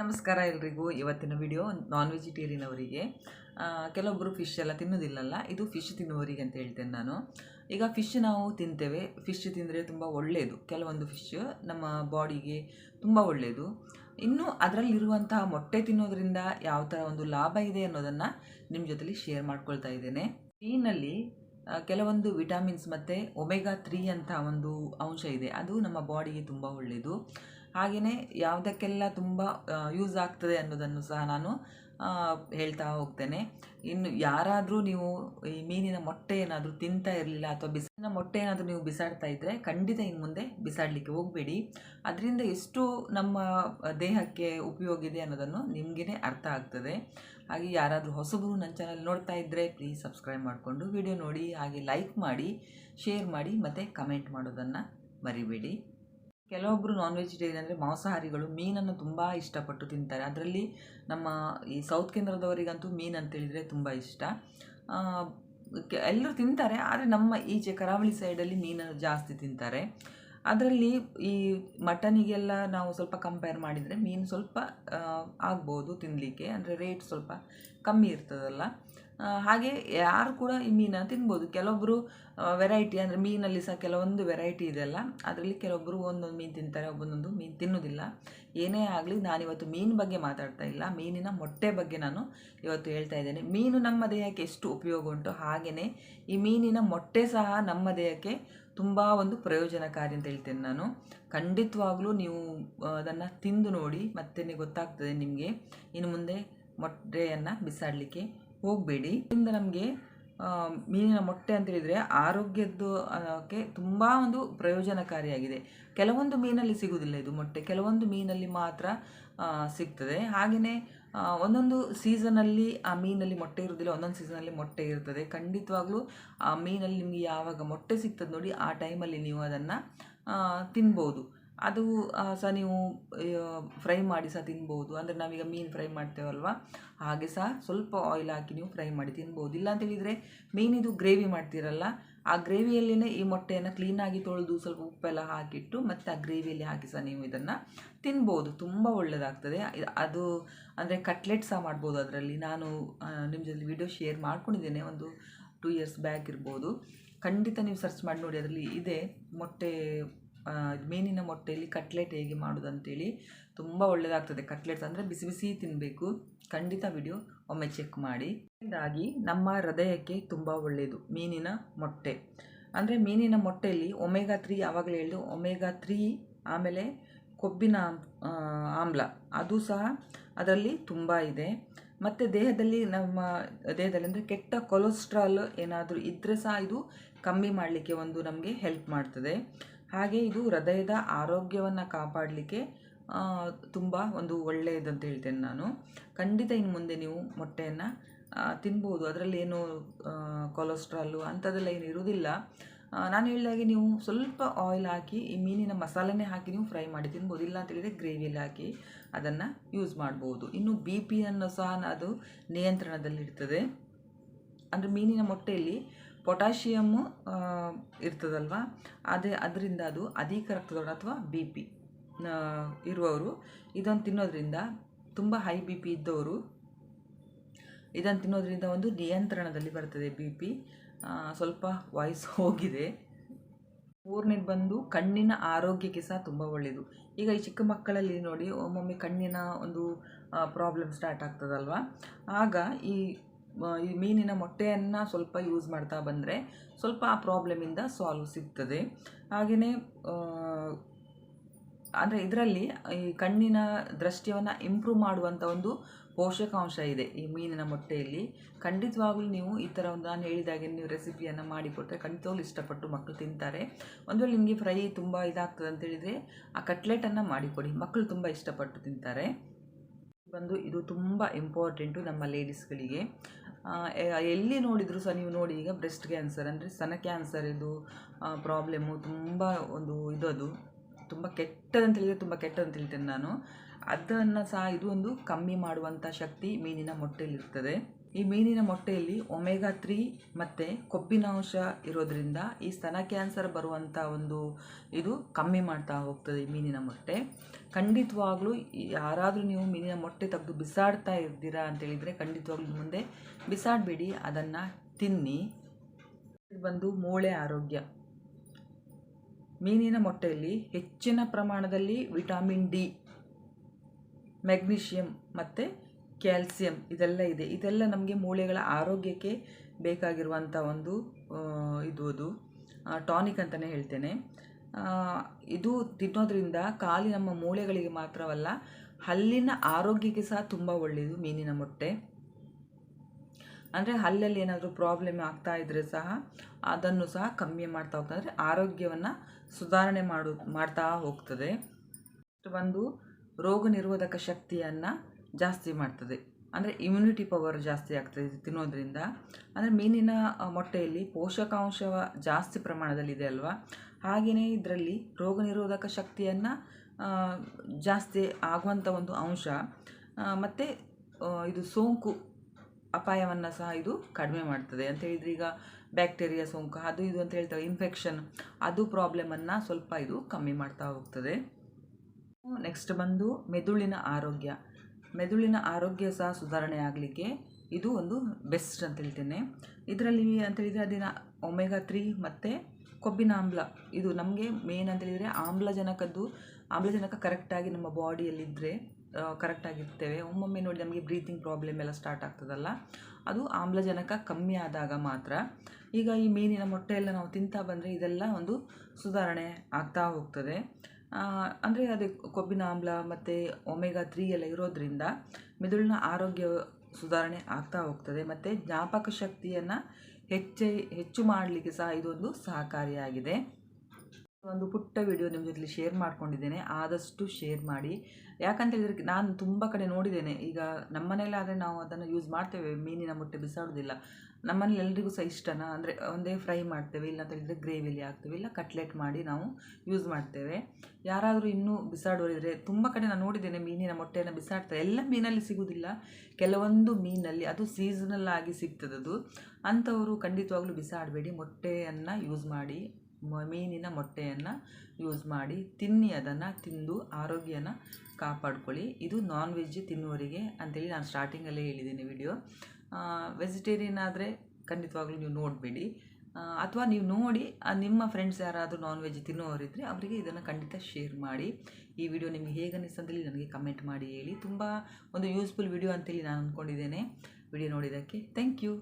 ನಮಸ್ಕಾರ ಎಲ್ರಿಗೂ. ಇವತ್ತಿನ ವಿಡಿಯೋ ನಾನ್ ವೆಜಿಟೇರಿಯನ್ ಅವರಿಗೆ ಕೆಲವೊಬ್ಬರು ಫಿಶ್ ಎಲ್ಲ ತಿನ್ನೋದಿಲ್ಲಲ್ಲ, ಇದು ಫಿಶ್ ತಿನ್ನುವರಿಗೆ ಅಂತ ಹೇಳ್ತೇನೆ ನಾನು. ಈಗ ಫಿಶ್ ನಾವು ತಿಂತೇವೆ. ಫಿಶ್ ತಿಂದರೆ ತುಂಬ ಒಳ್ಳೆಯದು ಕೆಲವೊಂದು ಫಿಶ್ ನಮ್ಮ ಬಾಡಿಗೆ ತುಂಬ ಒಳ್ಳೆಯದು ಇನ್ನು ಅದರಲ್ಲಿರುವಂತಹ ಮೊಟ್ಟೆ ತಿನ್ನೋದ್ರಿಂದ ಯಾವ ಥರ ಒಂದು ಲಾಭ ಇದೆ ಅನ್ನೋದನ್ನು ನಿಮ್ಮ ಜೊತೆಲಿ ಶೇರ್ ಮಾಡ್ಕೊಳ್ತಾ ಇದ್ದೇನೆ. ಮೀನಲ್ಲಿ ಕೆಲವೊಂದು ವಿಟಮಿನ್ಸ್ ಮತ್ತು ಒಮೆಗಾ ತ್ರೀ ಅಂತ ಒಂದು ಅಂಶ ಇದೆ. ಅದು ನಮ್ಮ ಬಾಡಿಗೆ ತುಂಬ ಒಳ್ಳೆಯದು ಹಾಗೆಯೇ ಯಾವುದಕ್ಕೆಲ್ಲ ತುಂಬ ಯೂಸ್ ಆಗ್ತದೆ ಅನ್ನೋದನ್ನು ಸಹ ನಾನು ಹೇಳ್ತಾ ಹೋಗ್ತೇನೆ. ಇನ್ನು ಯಾರಾದರೂ ನೀವು ಈ ಮೀನಿನ ಮೊಟ್ಟೆ ಏನಾದರೂ ತಿಂತಾ ಇರಲಿಲ್ಲ ಅಥವಾ ಬಿಸಿನ ಮೊಟ್ಟೆ ಏನಾದರೂ ನೀವು ಬಿಸಾಡ್ತಾ ಇದ್ದರೆ ಖಂಡಿತ ಇನ್ನು ಮುಂದೆ ಬಿಸಾಡಲಿಕ್ಕೆ ಹೋಗಬೇಡಿ. ಅದರಿಂದ ಎಷ್ಟು ನಮ್ಮ ದೇಹಕ್ಕೆ ಉಪಯೋಗ ಇದೆ ಅನ್ನೋದನ್ನು ನಿಮಗೇ ಅರ್ಥ ಆಗ್ತದೆ. ಹಾಗೆ ಯಾರಾದರೂ ಹೊಸಬರು ನನ್ನ ಚಾನಲ್ ನೋಡ್ತಾ ಇದ್ದರೆ ಪ್ಲೀಸ್ ಸಬ್ಸ್ಕ್ರೈಬ್ ಮಾಡಿಕೊಂಡು ವಿಡಿಯೋ ನೋಡಿ, ಹಾಗೆ ಲೈಕ್ ಮಾಡಿ ಶೇರ್ ಮಾಡಿ, ಮತ್ತು ಕಮೆಂಟ್ ಮಾಡೋದನ್ನು ಮರಿಬೇಡಿ. ಕೆಲವೊಬ್ಬರು ನಾನ್ ವೆಜಿಟೇರಿಯನ್ ಅಂದರೆ ಮಾಂಸಾಹಾರಿಗಳು, ಮೀನನ್ನು ತುಂಬ ಇಷ್ಟಪಟ್ಟು ತಿಂತಾರೆ. ಅದರಲ್ಲಿ ನಮ್ಮ ಈ ಸೌತ್ ಕೇಂದ್ರದವರಿಗಂತೂ ಮೀನು ಅಂತೇಳಿದರೆ ತುಂಬ ಇಷ್ಟ. ಎಲ್ಲರೂ ತಿಂತಾರೆ, ಆದರೆ ನಮ್ಮ ಈಚೆ ಕರಾವಳಿ ಸೈಡಲ್ಲಿ ಮೀನನ್ನು ಜಾಸ್ತಿ ತಿಂತಾರೆ. ಅದರಲ್ಲಿ ಈ ಮಟನಿಗೆಲ್ಲ ನಾವು ಸ್ವಲ್ಪ ಕಂಪೇರ್ ಮಾಡಿದರೆ ಮೀನು ಸ್ವಲ್ಪ ಆಗ್ಬೋದು ತಿನ್ನಲಿಕ್ಕೆ ಅಂದರೆ ರೇಟ್ ಸ್ವಲ್ಪ ಕಮ್ಮಿ ಇರ್ತದಲ್ಲ. ಹಾಗೆ ಯಾರು ಕೂಡ ಈ ಮೀನನ್ನು ತಿನ್ಬೋದು. ಕೆಲವೊಬ್ಬರು ವೆರೈಟಿ ಅಂದರೆ ಮೀನಲ್ಲಿ ಸಹ ಕೆಲವೊಂದು ವೆರೈಟಿ ಇದೆಯಲ್ಲ ಅದರಲ್ಲಿ ಕೆಲವೊಬ್ಬರು ಒಂದೊಂದು ಮೀನು ತಿಂತಾರೆ, ಒಬ್ಬೊಂದೊಂದು ಮೀನು ತಿನ್ನೋದಿಲ್ಲ. ಏನೇ ಆಗಲಿ ನಾನಿವತ್ತು ಮೀನು ಬಗ್ಗೆ ಮಾತಾಡ್ತಾ ಇಲ್ಲ. ಮೀನಿನ ಮೊಟ್ಟೆ ಬಗ್ಗೆ ನಾನು ಇವತ್ತು ಹೇಳ್ತಾ ಇದ್ದೇನೆ. ಮೀನು ನಮ್ಮ ದೇಹಕ್ಕೆ ಎಷ್ಟು ಉಪಯೋಗ ಉಂಟು ಹಾಗೆಯೇ ಈ ಮೀನಿನ ಮೊಟ್ಟೆ ಸಹ ನಮ್ಮ ದೇಹಕ್ಕೆ ತುಂಬ ಒಂದು ಪ್ರಯೋಜನಕಾರಿ ಅಂತ ಹೇಳ್ತೇನೆ ನಾನು. ಖಂಡಿತವಾಗಲೂ ನೀವು ಅದನ್ನು ತಿಂದು ನೋಡಿ ಮತ್ತೆ ಗೊತ್ತಾಗ್ತದೆ ನಿಮಗೆ. ಇನ್ನು ಮುಂದೆ ಮೊಟ್ಟೆಯನ್ನು ಬಿಸಾಡಲಿಕ್ಕೆ ಹೋಗಬೇಡಿ. ಇದರಿಂದ ನಮಗೆ ಮೀನಿನ ಮೊಟ್ಟೆ ಅಂತ ಹೇಳಿದರೆ ಆರೋಗ್ಯದ್ದು ಅದಕ್ಕೆ ತುಂಬ ಒಂದು ಪ್ರಯೋಜನಕಾರಿಯಾಗಿದೆ. ಕೆಲವೊಂದು ಮೀನಲ್ಲಿ ಸಿಗುವುದಿಲ್ಲ ಇದು ಮೊಟ್ಟೆ. ಕೆಲವೊಂದು ಮೀನಲ್ಲಿ ಮಾತ್ರ ಸಿಗ್ತದೆ. ಹಾಗೆಯೇ ಒಂದೊಂದು ಸೀಸನಲ್ಲಿ ಆ ಮೀನಲ್ಲಿ ಮೊಟ್ಟೆ ಇರೋದಿಲ್ಲ ಒಂದೊಂದು ಸೀಸನಲ್ಲಿ ಮೊಟ್ಟೆ ಇರ್ತದೆ. ಖಂಡಿತವಾಗ್ಲೂ ಆ ಮೀನಲ್ಲಿ ನಿಮಗೆ ಯಾವಾಗ ಮೊಟ್ಟೆ ಸಿಗ್ತದೆ ನೋಡಿ, ಆ ಟೈಮಲ್ಲಿ ನೀವು ಅದನ್ನು ತಿನ್ಬೋದು. ಅದು ಸಹ ನೀವು ಫ್ರೈ ಮಾಡಿ ಸಹ ತಿನ್ಬೋದು. ಅಂದರೆ ನಾವೀಗ ಮೀನು ಫ್ರೈ ಮಾಡ್ತೇವಲ್ವ? ಹಾಗೆ ಸಹ ಸ್ವಲ್ಪ ಆಯಿಲ್ ಹಾಕಿ ನೀವು ಫ್ರೈ ಮಾಡಿ ತಿನ್ಬೋದು. ಇಲ್ಲ ಅಂತೇಳಿದರೆ ಮೀನಿದು ಗ್ರೇವಿ ಮಾಡ್ತೀರಲ್ಲ, ಆ ಗ್ರೇವಿಯಲ್ಲಿನೇ ಈ ಮೊಟ್ಟೆಯನ್ನು ಕ್ಲೀನಾಗಿ ತೊಳೆದು ಸ್ವಲ್ಪ ಉಪ್ಪೆಲ್ಲ ಹಾಕಿಟ್ಟು ಮತ್ತು ಆ ಗ್ರೇವಿಯಲ್ಲಿ ಹಾಕಿ ಸಹ ನೀವು ಇದನ್ನು ತಿನ್ಬೋದು. ತುಂಬ ಒಳ್ಳೆಯದಾಗ್ತದೆ ಅದು ಅಂದರೆ ಕಟ್ಲೆಟ್ ಸಹ ಮಾಡ್ಬೋದು ಅದರಲ್ಲಿ. ನಾನು ನಿಮ್ಮ ಜೊತೆ ವಿಡಿಯೋ ಶೇರ್ ಮಾಡ್ಕೊಂಡಿದ್ದೇನೆ. ಒಂದು ಟೂ ಇಯರ್ಸ್ ಬ್ಯಾಕ್ ಇರ್ಬೋದು. ಖಂಡಿತ ನೀವು ಸರ್ಚ್ ಮಾಡಿ ನೋಡಿ. ಅದರಲ್ಲಿ ಇದೆ ಮೊಟ್ಟೆ ಮೀನಿನ ಮೊಟ್ಟೆಯಲ್ಲಿ ಕಟ್ಲೆಟ್ ಹೇಗೆ ಮಾಡೋದು ಅಂತೇಳಿ ತುಂಬ ಒಳ್ಳೆಯದಾಗ್ತದೆ ಕಟ್ಲೆಟ್ಸ್ ಅಂದರೆ ಬಿಸಿ ಬಿಸಿ ತಿನ್ನಬೇಕು ಖಂಡಿತ ವಿಡಿಯೋ ಒಮ್ಮೆ ಚೆಕ್ ಮಾಡಿ. ಇದಾಗಿ ನಮ್ಮ ಹೃದಯಕ್ಕೆ ತುಂಬ ಒಳ್ಳೆಯದು ಮೀನಿನ ಮೊಟ್ಟೆ. ಅಂದರೆ ಮೀನಿನ ಮೊಟ್ಟೆಯಲ್ಲಿ ಒಮೆಗಾ ತ್ರೀ ಯಾವಾಗಲೇ ಹೇಳಿದ್ರು ಒಮೆಗಾ ತ್ರೀ ಆಮೇಲೆ ಕೊಬ್ಬಿನ ಆಮ್ಲ ಅದು ಸಹ ಅದರಲ್ಲಿ ತುಂಬ ಇದೆ. ಮತ್ತು ದೇಹದಲ್ಲಿ ನಮ್ಮ, ದೇಹದಲ್ಲಿ ಅಂದರೆ ಕೆಟ್ಟ ಕೊಲೆಸ್ಟ್ರಾಲ್ ಏನಾದರೂ ಇದ್ದರೆ ಸಹ ಇದು ಕಮ್ಮಿ ಮಾಡಲಿಕ್ಕೆ ಒಂದು ನಮಗೆ ಹೆಲ್ಪ್ ಮಾಡ್ತದೆ. ಹಾಗೆ ಇದು ಹೃದಯದ ಆರೋಗ್ಯವನ್ನು ಕಾಪಾಡಲಿಕ್ಕೆ ತುಂಬ ಒಂದು ಒಳ್ಳೆಯದಂತ ಹೇಳ್ತೇನೆ ನಾನು. ಖಂಡಿತ ಇನ್ನು ಮುಂದೆ ನೀವು ಮೊಟ್ಟೆಯನ್ನು ತಿನ್ಬೋದು. ಅದರಲ್ಲಿ ಏನು ಕೊಲೆಸ್ಟ್ರಾಲು ಅಂಥದ್ದೆಲ್ಲ ಏನು ಇರುವುದಿಲ್ಲ. ನಾನು ಹೇಳಿದಾಗೆ ನೀವು ಸ್ವಲ್ಪ ಆಯಿಲ್ ಹಾಕಿ, ಈ ಮೀನಿನ ಮಸಾಲೆನೇ ಹಾಕಿ ನೀವು ಫ್ರೈ ಮಾಡಿ ತಿನ್ಬೋದು. ಇಲ್ಲ ಅಂತೇಳಿದರೆ ಗ್ರೇವಿಯಲ್ಲಿ ಹಾಕಿ ಅದನ್ನು ಯೂಸ್ ಮಾಡ್ಬೋದು. ಇನ್ನು ಬಿ ಪಿಯನ್ನು ಸಹ ಅದು ನಿಯಂತ್ರಣದಲ್ಲಿರ್ತದೆ. ಅಂದರೆ ಮೀನಿನ ಮೊಟ್ಟೆಯಲ್ಲಿ ಪೊಟ್ಯಾಷಿಯಮ್ಮು ಇರ್ತದಲ್ವ? ಅದೇ, ಅದರಿಂದ ಅದು ಅಧಿಕ ರಕ್ತದೊಡ ಅಥವಾ ಬಿ ಪಿ ಇರುವವರು. ಇದನ್ನು ತಿನ್ನೋದ್ರಿಂದ ತುಂಬ ಹೈ ಬಿ ಪಿ ಇದ್ದವರು, ಇದನ್ನು ತಿನ್ನೋದ್ರಿಂದ ಒಂದು ನಿಯಂತ್ರಣದಲ್ಲಿ ಬರ್ತದೆ ಬಿ ಪಿ ಸ್ವಲ್ಪ ವಾಯ್ಸ್ ಹೋಗಿದೆ. ಮೂರನೇದು ಬಂದು ಕಣ್ಣಿನ ಆರೋಗ್ಯಕ್ಕೆ ಸಹ ತುಂಬ ಒಳ್ಳೆಯದು ಈಗ ಈ ಚಿಕ್ಕ ಮಕ್ಕಳಲ್ಲಿ ನೋಡಿ ಒಮ್ಮೊಮ್ಮೆ ಕಣ್ಣಿನ ಒಂದು ಪ್ರಾಬ್ಲಮ್ ಸ್ಟಾರ್ಟ್ ಆಗ್ತದಲ್ವ? ಆಗ ಈ ಈ ಮೀನಿನ ಮೊಟ್ಟೆಯನ್ನು ಸ್ವಲ್ಪ ಯೂಸ್ ಮಾಡ್ತಾ ಬಂದರೆ ಸ್ವಲ್ಪ ಆ ಪ್ರಾಬ್ಲಮಿಂದ ಸಾಲ್ವ್ ಸಿಗ್ತದೆ. ಹಾಗೆಯೇ ಅಂದರೆ ಇದರಲ್ಲಿ ಈ ಕಣ್ಣಿನ ದೃಷ್ಟಿಯನ್ನು ಇಂಪ್ರೂವ್ ಮಾಡುವಂಥ ಒಂದು ಪೋಷಕಾಂಶ ಇದೆ ಈ ಮೀನಿನ ಮೊಟ್ಟೆಯಲ್ಲಿ. ಖಂಡಿತವಾಗಲೂ ನೀವು ಈ ಥರ ಒಂದು ನಾನು ಹೇಳಿದಾಗೆ ನೀವು ರೆಸಿಪಿಯನ್ನು ಮಾಡಿಕೊಟ್ರೆ ಖಂಡಿತವಾಗ್ಲೂ ಇಷ್ಟಪಟ್ಟು ಮಕ್ಕಳು ತಿಂತಾರೆ. ಒಂದು ವೇಳೆ ನಿಮಗೆ ಫ್ರೈ ತುಂಬ ಇದಾಗ್ತದೆ ಅಂತ ಹೇಳಿದರೆ ಆ ಕಟ್ಲೆಟನ್ನು ಮಾಡಿಕೊಡಿ ಮಕ್ಕಳು ತುಂಬ ಇಷ್ಟಪಟ್ಟು ತಿಂತಾರೆ. ಬಂದು ಇದು ತುಂಬ ಇಂಪಾರ್ಟೆಂಟು ನಮ್ಮ ಲೇಡೀಸ್ಗಳಿಗೆ ಎಲ್ಲಿ ನೋಡಿದರೂ ಸಹ ನೀವು ನೋಡಿ ಈಗ ಬ್ರೆಸ್ಟ್ ಕ್ಯಾನ್ಸರ್ ಅಂದರೆ ಸ್ತನ ಕ್ಯಾನ್ಸರ್ ಇದು ಪ್ರಾಬ್ಲಮ್ಮು ತುಂಬ ಒಂದು ಇದು ಅದು. ತುಂಬ ಕೆಟ್ಟದಂತ ಹೇಳಿದರೆ ತುಂಬ ಕೆಟ್ಟದಂತ ಹೇಳ್ತೇನೆ ನಾನು. ಅದನ್ನು ಸಹ ಇದು ಒಂದು ಕಮ್ಮಿ ಮಾಡುವಂಥ ಶಕ್ತಿ ಮೀನಿನ ಮೊಟ್ಟೆಯಲ್ಲಿರ್ತದೆ. ಈ ಮೀನಿನ ಮೊಟ್ಟೆಯಲ್ಲಿ ಒಮೆಗಾ ತ್ರೀ ಮತ್ತು ಕೊಬ್ಬಿನಾಂಶ ಇರೋದ್ರಿಂದ ಈ ಸ್ತನ ಕ್ಯಾನ್ಸರ್ ಬರುವಂಥ ಒಂದು ಇದು ಕಮ್ಮಿ ಮಾಡ್ತಾ ಹೋಗ್ತದೆ ಈ ಮೀನಿನ ಮೊಟ್ಟೆ. ಖಂಡಿತವಾಗ್ಲೂ ಯಾರಾದರೂ ನೀವು ಮೀನಿನ ಮೊಟ್ಟೆ ತೆಗೆದು ಬಿಸಾಡ್ತಾ ಇರ್ತೀರಾ ಅಂತೇಳಿದರೆ ಖಂಡಿತವಾಗ್ಲೂ ಮುಂದೆ ಬಿಸಾಡಬೇಡಿ, ಅದನ್ನು ತಿನ್ನಿ. ಬಂದು ಮೂಳೆ ಆರೋಗ್ಯ. ಮೀನಿನ ಮೊಟ್ಟೆಯಲ್ಲಿ ಹೆಚ್ಚಿನ ಪ್ರಮಾಣದಲ್ಲಿ ವಿಟಾಮಿನ್ ಡಿ, ಮೆಗ್ನೀಷಿಯಂ ಮತ್ತು ಕ್ಯಾಲ್ಸಿಯಂ ಇದೆಲ್ಲ ಇದೆ. ಇದೆಲ್ಲ ನಮಗೆ ಮೂಳೆಗಳ ಆರೋಗ್ಯಕ್ಕೆ ಬೇಕಾಗಿರುವಂಥ ಒಂದು ಇದು ಅದು. ಟಾನಿಕ್ ಅಂತಲೇ ಹೇಳ್ತೇನೆ. ಇದು ತಿನ್ನೋದ್ರಿಂದ ಖಾಲಿ ನಮ್ಮ ಮೂಳೆಗಳಿಗೆ ಮಾತ್ರವಲ್ಲ, ಹಲ್ಲಿನ ಆರೋಗ್ಯಕ್ಕೆ ಸಹ ತುಂಬ ಒಳ್ಳೆಯದು ಮೀನಿನ ಮೊಟ್ಟೆ. ಅಂದರೆ ಹಲ್ಲಲ್ಲಿ ಏನಾದರೂ ಪ್ರಾಬ್ಲಮ್ ಆಗ್ತಾ ಇದ್ದರೆ ಸಹ ಅದನ್ನು ಸಹ ಕಮ್ಮಿ ಮಾಡ್ತಾ ಹೋಗ್ತದೆ ಅಂದರೆ ಆರೋಗ್ಯವನ್ನು ಸುಧಾರಣೆ ಮಾಡು, ಮಾಡ್ತಾ ಹೋಗ್ತದೆ. ಒಂದು ರೋಗ ನಿರೋಧಕ ಶಕ್ತಿಯನ್ನು ಜಾಸ್ತಿ ಮಾಡ್ತದೆ. ಅಂದರೆ ಇಮ್ಯುನಿಟಿ ಪವರ್ ಜಾಸ್ತಿ ಆಗ್ತದೆ ಇದು ತಿನ್ನೋದ್ರಿಂದ. ಅಂದರೆ ಮೀನಿನ ಮೊಟ್ಟೆಯಲ್ಲಿ ಪೋಷಕಾಂಶ ಜಾಸ್ತಿ ಪ್ರಮಾಣದಲ್ಲಿದೆ ಅಲ್ವಾ? ಹಾಗೆಯೇ ಇದರಲ್ಲಿ ರೋಗ ನಿರೋಧಕ ಶಕ್ತಿಯನ್ನು ಜಾಸ್ತಿ ಆಗುವಂಥ ಒಂದು ಅಂಶ ಮತ್ತು ಇದು ಸೋಂಕು ಅಪಾಯವನ್ನು ಸಹ ಇದು ಕಡಿಮೆ ಮಾಡ್ತದೆ. ಅಂತ ಹೇಳಿದ್ರೆ ಈಗ ಬ್ಯಾಕ್ಟೀರಿಯಾ ಸೋಂಕು, ಅದು ಇದು ಅಂತ ಹೇಳ್ತಾರೆ ಇನ್ಫೆಕ್ಷನ್ ಅದು ಪ್ರಾಬ್ಲಮನ್ನು ಸ್ವಲ್ಪ ಇದು ಕಮ್ಮಿ ಮಾಡ್ತಾ ಹೋಗ್ತದೆ. ನೆಕ್ಸ್ಟ್ ಬಂದು ಮೆದುಳಿನ ಆರೋಗ್ಯ. ಮೆದುಳಿನ ಆರೋಗ್ಯ ಸಹ ಸುಧಾರಣೆ ಆಗಲಿಕ್ಕೆ ಇದು ಒಂದು ಬೆಸ್ಟ್ ಅಂತ ಹೇಳ್ತೇನೆ. ಇದರಲ್ಲಿ ಅಂತ ಹೇಳಿದರೆ ಅದಿನ ಒಮೆಗಾ ತ್ರೀ ಮತ್ತು ಕೊಬ್ಬಿನ ಆಮ್ಲ. ಇದು ನಮಗೆ ಮೇನ್ ಅಂತ ಹೇಳಿದರೆ ಆಮ್ಲಜನಕದ್ದು, ಆಮ್ಲಜನಕ ಕರೆಕ್ಟಾಗಿ ನಮ್ಮ ಬಾಡಿಯಲ್ಲಿದ್ದರೆ ಕರೆಕ್ಟಾಗಿರ್ತೇವೆ ಒಮ್ಮೊಮ್ಮೆ ನೋಡಿ ನಮಗೆ ಬ್ರೀತಿಂಗ್ ಪ್ರಾಬ್ಲಮ್ ಎಲ್ಲ ಸ್ಟಾರ್ಟ್ ಆಗ್ತದಲ್ಲ. ಅದು ಆಮ್ಲಜನಕ ಕಮ್ಮಿ ಆದಾಗ ಮಾತ್ರ. ಈಗ ಈ ಮೀನಿನ ಮೊಟ್ಟೆ ಎಲ್ಲ ನಾವು ತಿಂತಾ ಬಂದರೆ ಇದೆಲ್ಲ ಒಂದು ಸುಧಾರಣೆ ಆಗ್ತಾ ಹೋಗ್ತದೆ. ಅಂದರೆ ಅದೇ ಕೊಬ್ಬಿನ ಆಮ್ಲ ಮತ್ತು ಒಮೆಗಾ ತ್ರೀ ಎಲ್ಲ ಇರೋದ್ರಿಂದ ಮೆದುಳಿನ ಆರೋಗ್ಯ ಸುಧಾರಣೆ ಆಗ್ತಾ ಹೋಗ್ತದೆ. ಮತ್ತು ಜ್ಞಾಪಕ ಶಕ್ತಿಯನ್ನು ಹೆಚ್ಚೆ, ಹೆಚ್ಚು ಮಾಡಲಿಕ್ಕೆ ಸಹ ಇದೊಂದು ಸಹಕಾರಿಯಾಗಿದೆ. ಒಂದು ಪುಟ್ಟ ವಿಡಿಯೋ ನಿಮ್ಮ ಜೊತೆಲಿ ಶೇರ್ ಮಾಡ್ಕೊಂಡಿದ್ದೇನೆ. ಆದಷ್ಟು ಶೇರ್ ಮಾಡಿ. ಯಾಕಂತ ಹೇಳಿದ್ರೆ ನಾನು ತುಂಬ ಕಡೆ ನೋಡಿದ್ದೇನೆ. ಈಗ ನಮ್ಮನೇಲಾದರೆ ನಾವು ಅದನ್ನು ಯೂಸ್ ಮಾಡ್ತೇವೆ. ಮೀನಿನ ಮೊಟ್ಟೆ ಬಿಸಾಡೋದಿಲ್ಲ ನಮ್ಮನೇಲಿ ಎಲ್ರಿಗೂ ಸಹ ಇಷ್ಟನ? ಅಂದರೆ ಒಂದೇ ಫ್ರೈ ಮಾಡ್ತೇವೆ. ಇಲ್ಲ ಅಂತ ಹೇಳಿದರೆ ಗ್ರೇವಿಲಿ ಹಾಕ್ತೇವೆ. ಇಲ್ಲ ಕಟ್ಲೆಟ್ ಮಾಡಿ ನಾವು ಯೂಸ್ ಮಾಡ್ತೇವೆ. ಯಾರಾದರೂ ಇನ್ನೂ ಬಿಸಾಡೋರಿದ್ರೆ ತುಂಬ ಕಡೆ ನಾನು ನೋಡಿದ್ದೇನೆ ಮೀನಿನ ಮೊಟ್ಟೆಯನ್ನು ಬಿಸಾಡ್ತಾರೆ ಎಲ್ಲ ಮೀನಲ್ಲಿ ಸಿಗುವುದಿಲ್ಲ. ಕೆಲವೊಂದು ಮೀನಲ್ಲಿ ಅದು ಸೀಸನಲ್ ಆಗಿ ಸಿಗ್ತದದು. ಅಂಥವರು ಖಂಡಿತವಾಗ್ಲೂ ಬಿಸಾಡಬೇಡಿ. ಮೊಟ್ಟೆಯನ್ನು ಯೂಸ್ ಮಾಡಿ. ಮೀನಿನ ಮೊಟ್ಟೆಯನ್ನು ಯೂಸ್ ಮಾಡಿ ತಿನ್ನಿ, ಅದನ್ನು ತಿಂದು ಆರೋಗ್ಯನ ಕಾಪಾಡ್ಕೊಳ್ಳಿ. ಇದು ನಾನ್ ವೆಜ್ ತಿನ್ನುವರಿಗೆ ಅಂತೇಳಿ ನಾನು ಸ್ಟಾರ್ಟಿಂಗಲ್ಲೇ ಹೇಳಿದ್ದೀನಿ ವಿಡಿಯೋ ವೆಜಿಟೇರಿಯನ್ ಆದರೆ ಖಂಡಿತವಾಗ್ಲೂ ನೀವು ನೋಡಬೇಡಿ. ಅಥವಾ ನೀವು ನೋಡಿ ನಿಮ್ಮ ಫ್ರೆಂಡ್ಸ್ ಯಾರಾದರೂ ನಾನ್ ವೆಜ್ ತಿನ್ನುವರಿದ್ರೆ ಅವರಿಗೆ ಇದನ್ನು ಖಂಡಿತ ಶೇರ್ ಮಾಡಿ. ಈ ವಿಡಿಯೋ ನಿಮಗೆ ಹೇಗೆ ಅನ್ನಿಸ್ತಂತೇಳಿ ನನಗೆ ಕಮೆಂಟ್ ಮಾಡಿ ಹೇಳಿ. ತುಂಬ ಒಂದು ಯೂಸ್ಫುಲ್ ವಿಡಿಯೋ ಅಂತೇಳಿ ನಾನು ಅಂದ್ಕೊಂಡಿದ್ದೇನೆ ವಿಡಿಯೋ ನೋಡಿದ್ದಕ್ಕೆ ಥ್ಯಾಂಕ್ ಯು